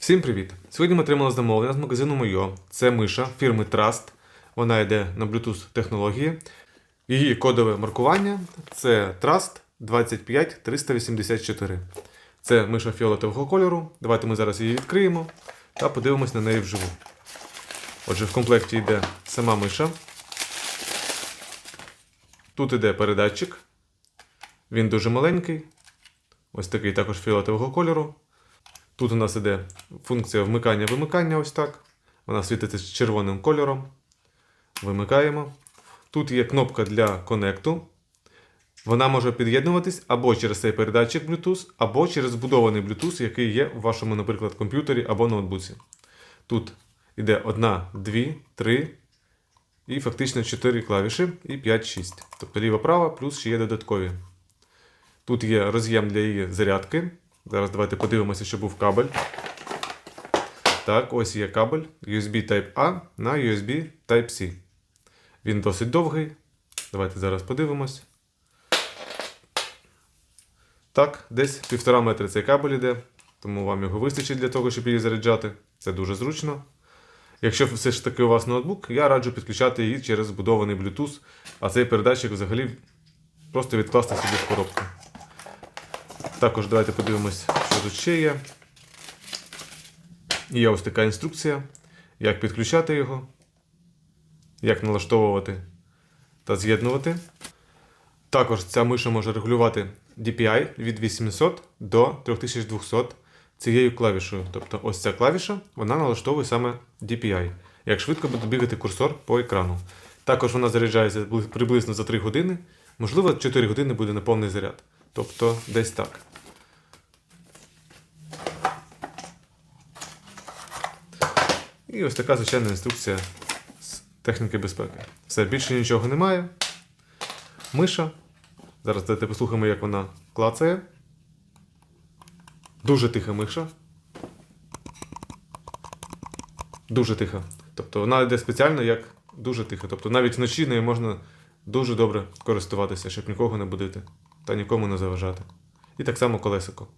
Всім привіт! Сьогодні ми отримали замовлення з магазину Мойо. Це миша фірми Trust. Вона йде на Bluetooth технології. Її кодове маркування це Trust 25384. Це миша фіолетового кольору. Давайте ми зараз її відкриємо та подивимось на неї вживу. Отже, в комплекті йде сама миша. Тут йде передатчик. Він дуже маленький. Ось такий також фіолетового кольору. Тут у нас іде функція вмикання-вимикання, ось так. Вона світиться червоним кольором. Вимикаємо. Тут є кнопка для конекту. Вона може під'єднуватись або через цей передатчик Bluetooth, або через збудований Bluetooth, який є у вашому, наприклад, комп'ютері або ноутбуці. Тут іде 1, 2, 3 і фактично 4 клавіші і 5-6. Тобто ліва-права, плюс ще є додаткові. Тут є роз'єм для її зарядки. Зараз давайте подивимося, що був кабель. Так, ось є кабель USB Type-A на USB Type-C. Він досить довгий. Давайте зараз подивимось. Так, десь півтора метри цей кабель іде, тому вам його вистачить для того, щоб її заряджати. Це дуже зручно. Якщо все ж таки у вас ноутбук, я раджу підключати її через збудований Bluetooth, а цей передатчик взагалі просто відкласти собі в коробку. Також давайте подивимось, що тут ще є. Є ось така інструкція, як підключати його, як налаштовувати та з'єднувати. Також ця миша може регулювати DPI від 800 до 3200 цією клавішою. Тобто ось ця клавіша вона налаштовує саме DPI, як швидко буде бігати курсор по екрану. Також вона заряджається приблизно за 3 години, можливо, 4 години буде на повний заряд. Тобто десь так. І ось така звичайна інструкція з техніки безпеки. Все, більше нічого немає. Миша. Зараз давайте послухаємо, як вона клацає. Дуже тиха миша. Дуже тиха. Тобто вона йде спеціально як дуже тиха. Тобто навіть вночі нею можна дуже добре користуватися, щоб нікого не будити та нікому не заважати. І так само колесико.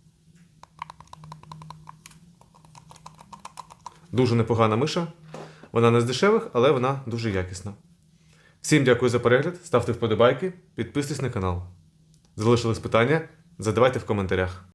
Дуже непогана миша. Вона не з дешевих, але вона дуже якісна. Всім дякую за перегляд, ставте вподобайки, підписуйтесь на канал. Залишились питання? Задавайте в коментарях.